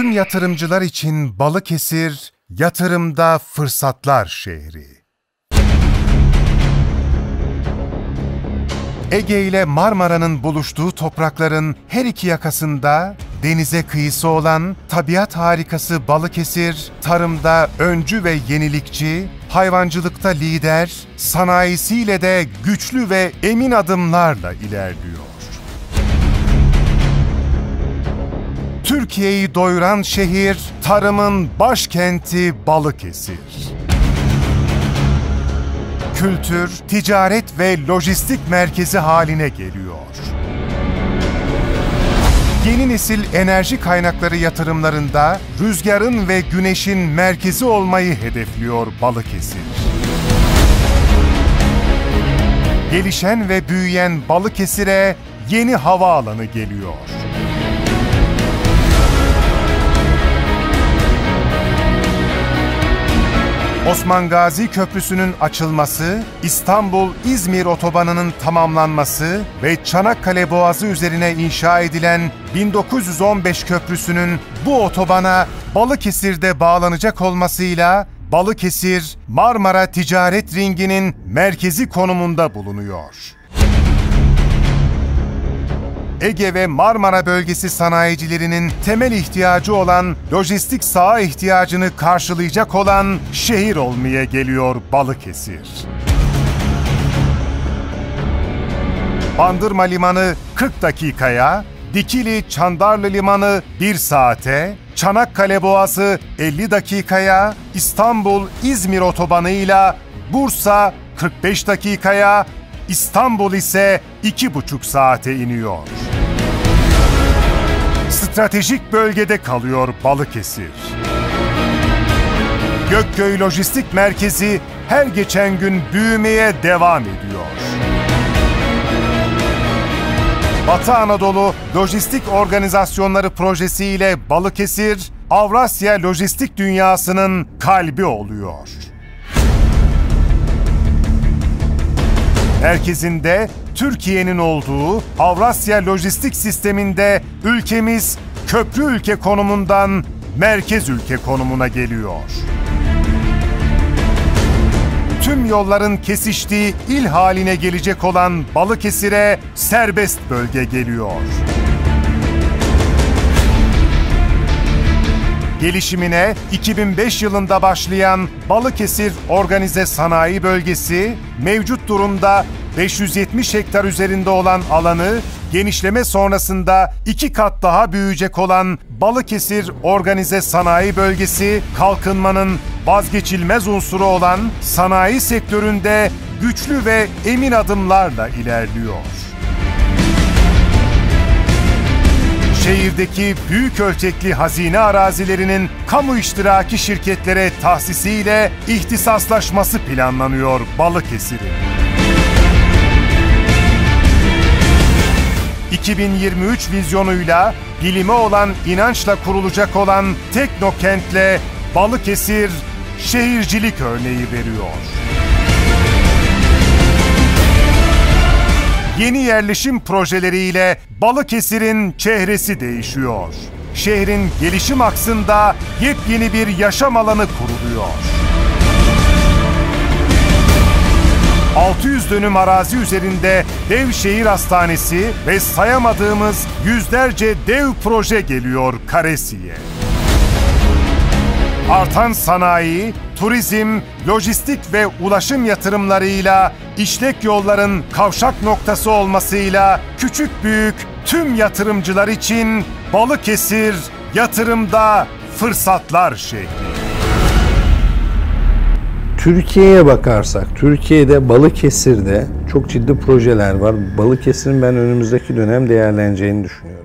Tüm yatırımcılar için Balıkesir, yatırımda fırsatlar şehri. Ege ile Marmara'nın buluştuğu toprakların her iki yakasında denize kıyısı olan tabiat harikası Balıkesir, tarımda öncü ve yenilikçi, hayvancılıkta lider, sanayisiyle de güçlü ve emin adımlarla ilerliyor. Türkiye'yi doyuran şehir, tarımın başkenti Balıkesir. Kültür, ticaret ve lojistik merkezi haline geliyor. Yeni nesil enerji kaynakları yatırımlarında rüzgarın ve güneşin merkezi olmayı hedefliyor Balıkesir. Gelişen ve büyüyen Balıkesir'e yeni havaalanı geliyor. Osman Gazi Köprüsü'nün açılması, İstanbul-İzmir otobanının tamamlanması ve Çanakkale Boğazı üzerine inşa edilen 1915 Köprüsü'nün bu otobana Balıkesir'de bağlanacak olmasıyla Balıkesir, Marmara Ticaret Ringi'nin merkezi konumunda bulunuyor. Ege ve Marmara bölgesi sanayicilerinin temel ihtiyacı olan lojistik saha ihtiyacını karşılayacak olan şehir olmaya geliyor Balıkesir. Bandırma Limanı 40 dakikaya, Dikili Çandarlı Limanı 1 saate, Çanakkale Boğazı 50 dakikaya, İstanbul İzmir otobanıyla Bursa 45 dakikaya, İstanbul ise 2,5 saate iniyor stratejik bölgede kalıyor Balıkesir. Gökköy Lojistik Merkezi her geçen gün büyümeye devam ediyor. Batı Anadolu Lojistik Organizasyonları Projesi ile Balıkesir, Avrasya lojistik dünyasının kalbi oluyor. Merkezinde Türkiye'nin olduğu Avrasya lojistik sisteminde ülkemiz köprü ülke konumundan merkez ülke konumuna geliyor. Tüm yolların kesiştiği il haline gelecek olan Balıkesir'e serbest bölge geliyor. Gelişimine 2005 yılında başlayan Balıkesir Organize Sanayi Bölgesi, mevcut durumda 570 hektar üzerinde olan alanı genişleme sonrasında iki kat daha büyüyecek olan Balıkesir Organize Sanayi Bölgesi kalkınmanın vazgeçilmez unsuru olan sanayi sektöründe güçlü ve emin adımlarla ilerliyor. Şehirdeki büyük ölçekli hazine arazilerinin kamu iştiraki şirketlere tahsisiyle ihtisaslaşması planlanıyor Balıkesir'in. 2023 vizyonuyla bilime olan inançla kurulacak olan Teknokent'le Balıkesir şehircilik örneği veriyor. Yeni yerleşim projeleriyle Balıkesir'in çehresi değişiyor. Şehrin gelişim aksında yepyeni bir yaşam alanı kuruluyor. 600 dönüm arazi üzerinde dev şehir hastanesi ve sayamadığımız yüzlerce dev proje geliyor Karesi'ye. Artan sanayi, turizm, lojistik ve ulaşım yatırımlarıyla işlek yolların kavşak noktası olmasıyla küçük büyük tüm yatırımcılar için Balıkesir yatırımda fırsatlar şehri. Türkiye'ye bakarsak, Türkiye'de Balıkesir'de çok ciddi projeler var. Balıkesir'in ben önümüzdeki dönem değerleneceğini düşünüyorum.